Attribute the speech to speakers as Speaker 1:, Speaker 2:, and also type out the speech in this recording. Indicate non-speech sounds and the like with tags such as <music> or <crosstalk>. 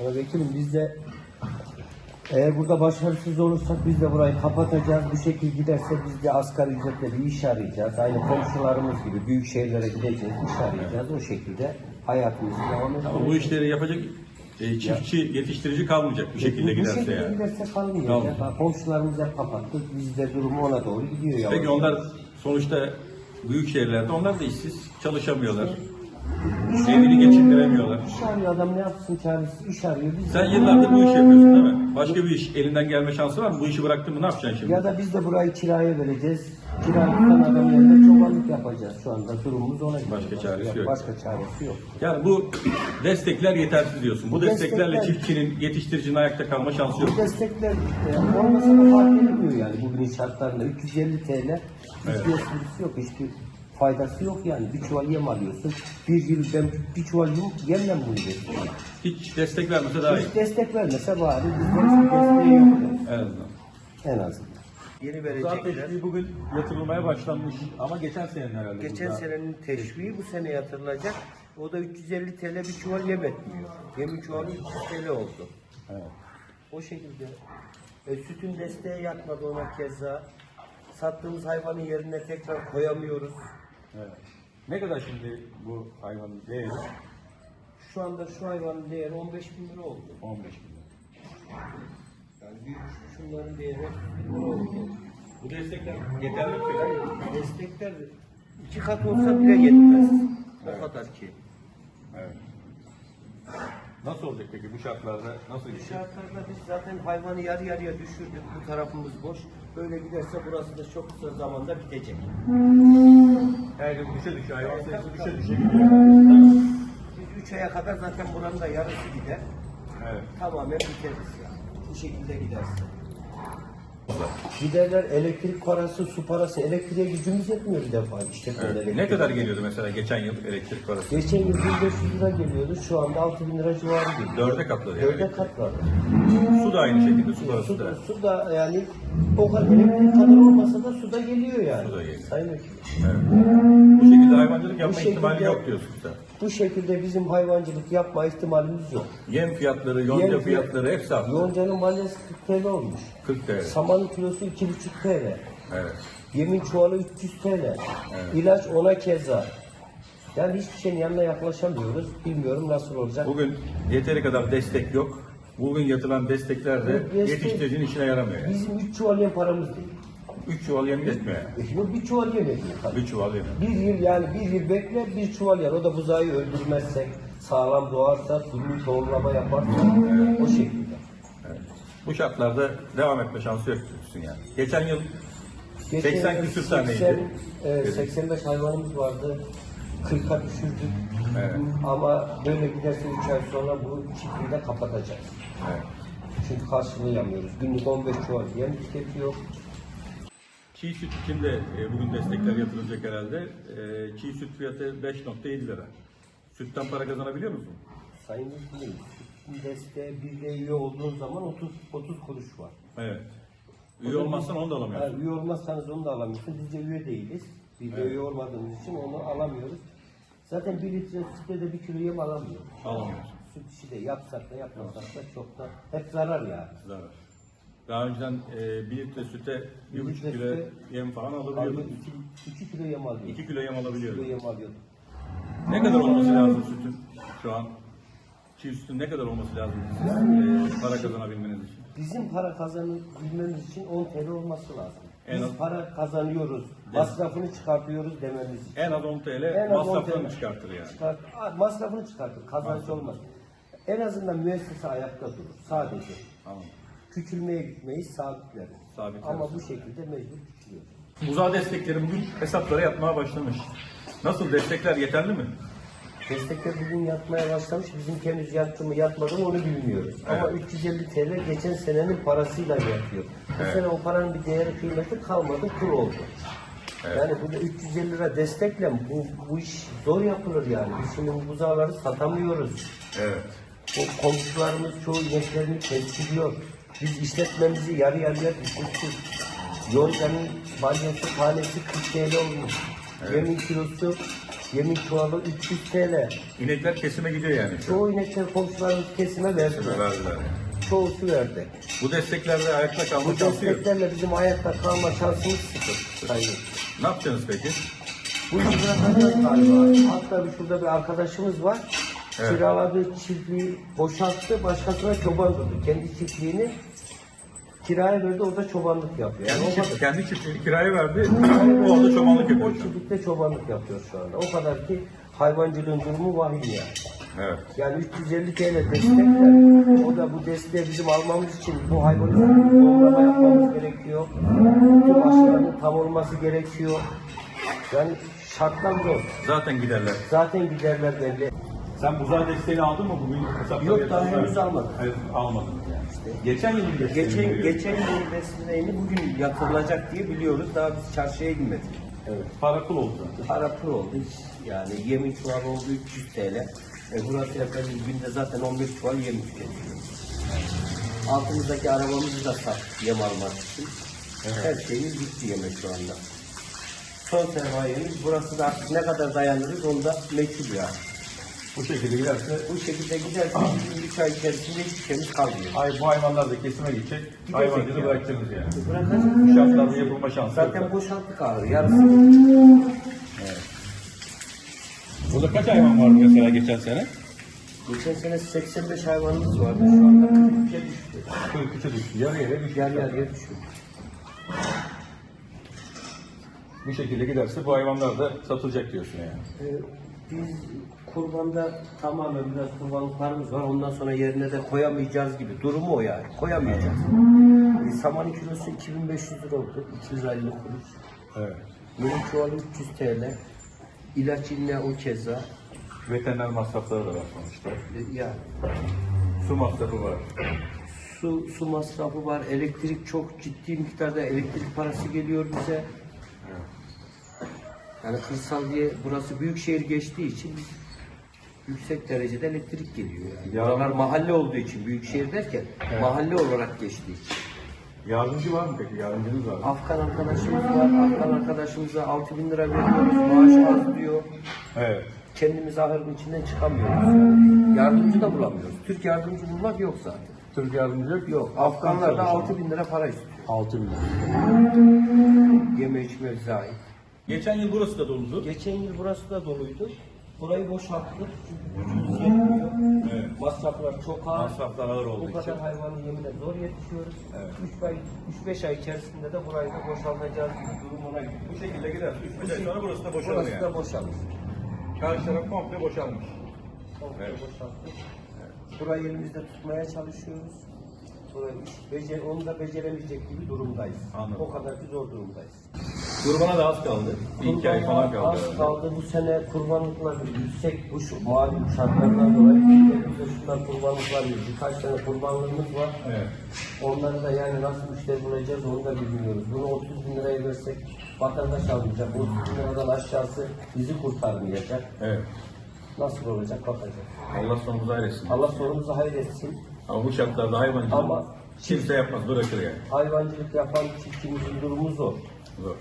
Speaker 1: Ama vekilim biz de eğer burada başarısız olursak biz de burayı kapatacağız. Bu şekilde giderse biz de asgari ücretle bir iş arayacağız. Aynı komşularımız gibi büyük şehirlere gideceğiz, iş arayacağız. O şekilde hayatımızı devam edeceğiz.
Speaker 2: Ama bu işleri yapacak e, çiftçi, yetiştirici kalmayacak bu şekilde
Speaker 1: bu
Speaker 2: giderse
Speaker 1: şekilde
Speaker 2: yani.
Speaker 1: giderse kalmayacak.
Speaker 2: Kalmıyor.
Speaker 1: Ya. Komşularımız hep kapattık. Biz de durumu ona doğru gidiyor. yavaş
Speaker 2: Peki
Speaker 1: yavaş.
Speaker 2: onlar sonuçta büyük şehirlerde onlar da işsiz, çalışamıyorlar. Evini geçindiremiyorlar.
Speaker 1: İş arıyor adam ne yapsın çaresiz iş arıyor. Biz
Speaker 2: Sen yıllardır bu işi yapıyorsun değil mi? Başka bir iş elinden gelme şansı var mı? Bu işi bıraktın mı ne yapacaksın şimdi?
Speaker 1: Ya da biz de burayı kiraya vereceğiz. Kiralıktan adam yerine çobanlık yapacağız şu anda. Durumumuz ona göre.
Speaker 2: Başka çaresi yok.
Speaker 1: Başka çaresi yok.
Speaker 2: Yani bu destekler yetersiz diyorsun. Bu,
Speaker 1: Bu
Speaker 2: desteklerle
Speaker 1: destekler-
Speaker 2: çiftçinin, yetiştiricinin ayakta kalma şansı yok.
Speaker 1: Bu destekler e, olmasa da fark edilmiyor yani bugünün şartlarında. 350 TL hiçbir esprisi yok. Hiçbir faydası yok yani. Bir çuval yem alıyorsun. Bir yıl ben bir çuval yem, yemle bunu besliyorum.
Speaker 2: Hiç destek vermese daha iyi.
Speaker 1: Hiç destek vermese bari hiçbir desteği yani.
Speaker 2: En azından.
Speaker 1: En azından. Yeni verecekler.
Speaker 2: bugün yatırılmaya başlanmış ama geçen senenin herhalde.
Speaker 1: Geçen senenin teşviği bu sene yatırılacak. O da 350 TL bir çuval yem etmiyor. Yemin çuvalı 300 TL oldu.
Speaker 2: Evet.
Speaker 1: O şekilde. E, sütün desteği yatmadı ona keza. Sattığımız hayvanın yerine tekrar koyamıyoruz.
Speaker 2: Evet. Ne kadar şimdi bu hayvanın değeri?
Speaker 1: Şu anda şu hayvanın değeri 15 bin lira oldu.
Speaker 2: 15 bin lira.
Speaker 1: Yani bir, şunların değeri 30 bin lira oldu.
Speaker 2: Bu destekler yeterli mi?
Speaker 1: Destekler iki kat olsa bile yetmez. O kadar ki.
Speaker 2: Evet. Nasıl olacak peki bu şartlarda? Nasıl
Speaker 1: Bu
Speaker 2: gidecek?
Speaker 1: şartlarda biz zaten hayvanı yarı yarıya düşürdük. Bu tarafımız boş. Böyle giderse burası da çok kısa zamanda bitecek.
Speaker 2: Her gün düşe düşe hayvan sayısı düşe düşe gidiyor.
Speaker 1: Biz 3 aya kadar zaten buranın da yarısı gider.
Speaker 2: Evet.
Speaker 1: Tamamen biteriz yani. Bu şekilde giderse. Giderler elektrik parası, su parası, elektriğe gücümüz yetmiyor bir defa işletmeler.
Speaker 2: Evet. Ne kadar geliyordu mesela geçen yıl elektrik parası?
Speaker 1: Geçen yıl 1500 lira geliyordu, şu anda 6000 lira civarı geliyor.
Speaker 2: Dörde katladı yani.
Speaker 1: Dörde katladı.
Speaker 2: Su da aynı şekilde su parası
Speaker 1: Su,
Speaker 2: da.
Speaker 1: su da yani o kadar elektrik kadar olmasa da su da geliyor yani.
Speaker 2: Su da geliyor.
Speaker 1: Sayın Vekilim.
Speaker 2: Evet. Bu şekilde hayvancılık yapma
Speaker 1: şekilde-
Speaker 2: ihtimali yok diyorsun sen.
Speaker 1: Bu şekilde bizim hayvancılık yapma ihtimalimiz yok.
Speaker 2: Yem fiyatları, yonca
Speaker 1: Yem
Speaker 2: fiyatları hepsi arttı.
Speaker 1: Yonca'nın maliyeti 40 TL olmuş.
Speaker 2: 40 TL.
Speaker 1: Samanın kilosu 2,5 TL.
Speaker 2: Evet.
Speaker 1: Yemin çuvalı 300 TL. İlaç ona keza. Yani hiçbir şeyin yanına yaklaşamıyoruz. Bilmiyorum nasıl olacak.
Speaker 2: Bugün yeteri kadar destek yok. Bugün yatılan destekler de
Speaker 1: destek-
Speaker 2: yetiştiricinin işine yaramıyor. Yani.
Speaker 1: Bizim 3 çuval yem paramız değil.
Speaker 2: 3 çuval yem yetmiyor.
Speaker 1: E şimdi bir çuval yem ediyor tabii.
Speaker 2: Bir çuval yem.
Speaker 1: Bir yıl yani bir yıl bekle bir çuval yer. O da buzağı öldürmezsek, sağlam doğarsa, suni tohumlama yaparsa o şekilde.
Speaker 2: Evet. Bu şartlarda devam etme şansı yok diyorsun yani. Geçen yıl 80
Speaker 1: yıl
Speaker 2: küsür taneydi.
Speaker 1: 80, evet, 85 hayvanımız vardı. 40'a düşürdük.
Speaker 2: Evet.
Speaker 1: Ama böyle giderse 3 ay sonra bu çiftliği de kapatacağız.
Speaker 2: Evet.
Speaker 1: Çünkü karşılayamıyoruz. Günlük 15 çuval yem tüketiyor.
Speaker 2: Çiğ süt için de e, bugün destekler yatırılacak herhalde. E, çiğ süt fiyatı 5.7 lira. Sütten para kazanabiliyor musun?
Speaker 1: Sayın Vekilim, sütün desteğe bir de üye olduğun zaman 30, 30 kuruş var.
Speaker 2: Evet. Üye olmazsan onu da alamıyorsun.
Speaker 1: Yani üye olmazsanız onu da alamıyorsunuz. Biz de üye değiliz. Biz de üye olmadığımız için onu alamıyoruz. Zaten bir litre sütte de bir kilo yem alamıyoruz.
Speaker 2: Alamıyorsun.
Speaker 1: Süt işi de yapsak da yapmasak da çok da hep zarar yani.
Speaker 2: Zarar. Daha önceden e, 1 litre süte
Speaker 1: Bir
Speaker 2: 1,5
Speaker 1: litre
Speaker 2: kilo
Speaker 1: süte-
Speaker 2: yem falan
Speaker 1: Alıyor,
Speaker 2: alabiliyordun.
Speaker 1: 2, 2 kilo yem alıyor.
Speaker 2: 2 kilo yem
Speaker 1: 2
Speaker 2: alabiliyordun.
Speaker 1: kilo yem alıyor.
Speaker 2: Ne kadar olması lazım sütün şu an? Çiğ sütün ne kadar olması lazım siz e, para kazanabilmeniz için?
Speaker 1: Bizim para kazanabilmemiz için 10 TL olması lazım.
Speaker 2: En
Speaker 1: Biz
Speaker 2: az-
Speaker 1: para kazanıyoruz, masrafını çıkartıyoruz dememiz için.
Speaker 2: En az 10 TL
Speaker 1: En az 10
Speaker 2: masraflarını
Speaker 1: TL.
Speaker 2: çıkartır yani.
Speaker 1: Çıkart, Aa, masrafını çıkartır, kazancı olmaz. En azından müessese ayakta durur, sadece.
Speaker 2: Tamam.
Speaker 1: Küçülmeye gitmeyi sabitleriz.
Speaker 2: Sabitleriz.
Speaker 1: Ama bu şekilde mecbur küçülüyor.
Speaker 2: Buzağı destekleri bugün hesaplara yatmaya başlamış. Nasıl destekler yeterli mi?
Speaker 1: Destekler bugün yatmaya başlamış. Bizim henüz yattı mı yatmadı mı onu bilmiyoruz. Ama 350 TL geçen senenin parasıyla yatıyor. Bu sene o paranın bir değeri kıymeti kalmadı, kur oldu. Yani burada 350 lira destekle bu, bu iş zor yapılır yani. Bu buzağları satamıyoruz.
Speaker 2: Evet.
Speaker 1: O komşularımız çoğu ineklerini kestiriyor. Biz işletmemizi yarı yarıya düşürttük. Yonca'nın balyası tanesi 40 TL olmuş. Yemin kilosu Yemin çuvalı 300 TL.
Speaker 2: İnekler kesime gidiyor yani. şu an.
Speaker 1: Çoğu inekler komşularımız kesime verdiler.
Speaker 2: Verdiler.
Speaker 1: Çoğusu verdi.
Speaker 2: Bu desteklerle ayakta kalma
Speaker 1: Bu
Speaker 2: şansı yok.
Speaker 1: desteklerle bizim ayakta kalma şansımız sıfır. Sayın.
Speaker 2: Ne yapacaksınız peki?
Speaker 1: Bu bırakacağız galiba. Hatta bir şurada bir arkadaşımız var.
Speaker 2: Evet.
Speaker 1: Kiraladığı çiftliği boşalttı, başkasına çoban tuttu. Kendi çiftliğini kiraya verdi, orada çobanlık yapıyor. Yani
Speaker 2: Kendi,
Speaker 1: o kadar.
Speaker 2: çift, kendi çiftliğini kiraya verdi. O anda çobanlık yapıyor.
Speaker 1: O
Speaker 2: şu <laughs> an.
Speaker 1: çiftlikte çobanlık yapıyor şu anda. O kadar ki hayvancılığın durumu vahim yani.
Speaker 2: Evet.
Speaker 1: Yani 350 TL destekler. O da bu desteği bizim almamız için bu hayvanı doğrulama yapmamız gerekiyor. Tüm aşılarının tam olması gerekiyor. Yani şartlar zor.
Speaker 2: Zaten giderler.
Speaker 1: Zaten giderler belli.
Speaker 2: Sen buzağı desteğini aldın mı bugün? hesapları
Speaker 1: Yok, daha henüz almadım.
Speaker 2: Hayır, almadın yani. Geçen yılın desteğini
Speaker 1: Geçen,
Speaker 2: veriyor.
Speaker 1: geçen yılın desteğini bugün yatırılacak diye biliyoruz. Daha biz çarşıya inmedik.
Speaker 2: Evet. Para pul oldu.
Speaker 1: Para pul oldu. Hiç Yani yemin çuvalı oldu 300 TL. E burası yaklaşık günde zaten 15 çuval yem tüketiyoruz. Altımızdaki arabamızı da sattık yem almak için. Her şeyimiz bitti yemek şu anda. Son sermayemiz burası da artık ne kadar dayanırız onda meçhul ya.
Speaker 2: Bu şekilde giderse
Speaker 1: Bu şekilde giderse bizim 3 ay içerisinde hiçbir şeyimiz kalmıyor.
Speaker 2: ay, bu hayvanlar da kesime gidecek. Hayvancılığı bırakacaksınız yani.
Speaker 1: Bırakacak.
Speaker 2: Bu şartlarda yapılma şansı
Speaker 1: Zaten
Speaker 2: yok.
Speaker 1: boşalttık ağrı. Yarısı
Speaker 2: Burada kaç hayvan vardı mesela geçen sene?
Speaker 1: Geçen sene 85 hayvanımız vardı. Şu anda 43'e düştü.
Speaker 2: 43'e düştü. Yarı yarıya düştü.
Speaker 1: Yer yarıya düştü.
Speaker 2: Bu şekilde giderse bu hayvanlar da satılacak diyorsun yani.
Speaker 1: Ee, biz kurbanda tamamen biraz kurbanlıklarımız var. Ondan sonra yerine de koyamayacağız gibi. Durumu o yani. Koyamayacağız. Ee, samanın kilosu 2500 lira oldu. 250 kuruş.
Speaker 2: Evet.
Speaker 1: Benim çuvalı 300 TL. İlaç yine o keza.
Speaker 2: Veteriner masrafları da var sonuçta.
Speaker 1: Yani
Speaker 2: Su masrafı var.
Speaker 1: su, su masrafı var. Elektrik çok ciddi miktarda elektrik parası geliyor bize. Yani kırsal diye burası büyük şehir geçtiği için yüksek derecede elektrik geliyor. Yani.
Speaker 2: Ya-
Speaker 1: Buralar mahalle olduğu için büyük şehir derken mahalle olarak geçtiği için.
Speaker 2: Yardımcı var mı peki? Yardımcınız var mı?
Speaker 1: Afgan arkadaşımız var. Afgan arkadaşımıza 6 bin lira veriyoruz. Maaş az diyor.
Speaker 2: Evet.
Speaker 1: Kendimiz ahırın içinden çıkamıyoruz. Yani. Yardımcı da bulamıyoruz. Türk yardımcı bulmak yok zaten.
Speaker 2: Türk yardımcı yok.
Speaker 1: Yok. Afganlar da 6 bin lira para istiyor.
Speaker 2: 6 bin.
Speaker 1: Yeme içme zahit.
Speaker 2: Geçen yıl burası da doludu.
Speaker 1: Geçen yıl burası da doluydu. Burayı boşalttık çünkü gücümüz yetmiyor.
Speaker 2: Evet.
Speaker 1: Masraflar çok ağır.
Speaker 2: Masraflar ağır olduğu
Speaker 1: Bu kadar
Speaker 2: için.
Speaker 1: hayvanın yemine zor yetişiyoruz.
Speaker 2: Evet.
Speaker 1: 3 ay, 3-5 ay içerisinde de burayı da boşaltacağız gibi durum ona gidiyor.
Speaker 2: Bu şekilde giderse 3 ay sonra burası da boşalır
Speaker 1: Burası
Speaker 2: yani.
Speaker 1: da boşalır.
Speaker 2: Karşı taraf komple boşalmış.
Speaker 1: Komple
Speaker 2: Evet.
Speaker 1: boşalttık. Burayı elimizde tutmaya çalışıyoruz. Burayı becer, onu da beceremeyecek gibi durumdayız.
Speaker 2: Anladım.
Speaker 1: O kadar ki zor durumdayız.
Speaker 2: Kurbana da az kaldı. Bir iki ay falan kaldı.
Speaker 1: Az kaldı. Bu sene kurbanlıklar yüksek bu şu malum şartlardan dolayı bize şundan kurbanlıklar yok. Birkaç tane kurbanlığımız var.
Speaker 2: Evet.
Speaker 1: Onları da yani nasıl müşteri bulacağız onu da bilmiyoruz. Bunu 30 bin liraya versek vatandaş almayacak. 30 bin liradan aşağısı bizi kurtarmayacak.
Speaker 2: Evet.
Speaker 1: Nasıl olacak bakacağız.
Speaker 2: Allah sonumuzu hayretsin.
Speaker 1: Allah sonumuzu hayretsin.
Speaker 2: Ama bu şartlarda hayvancılık
Speaker 1: Ama-
Speaker 2: kimse yapmaz, bırakır yani.
Speaker 1: Hayvancılık yapan çiftçimizin durumu zor.
Speaker 2: Zor.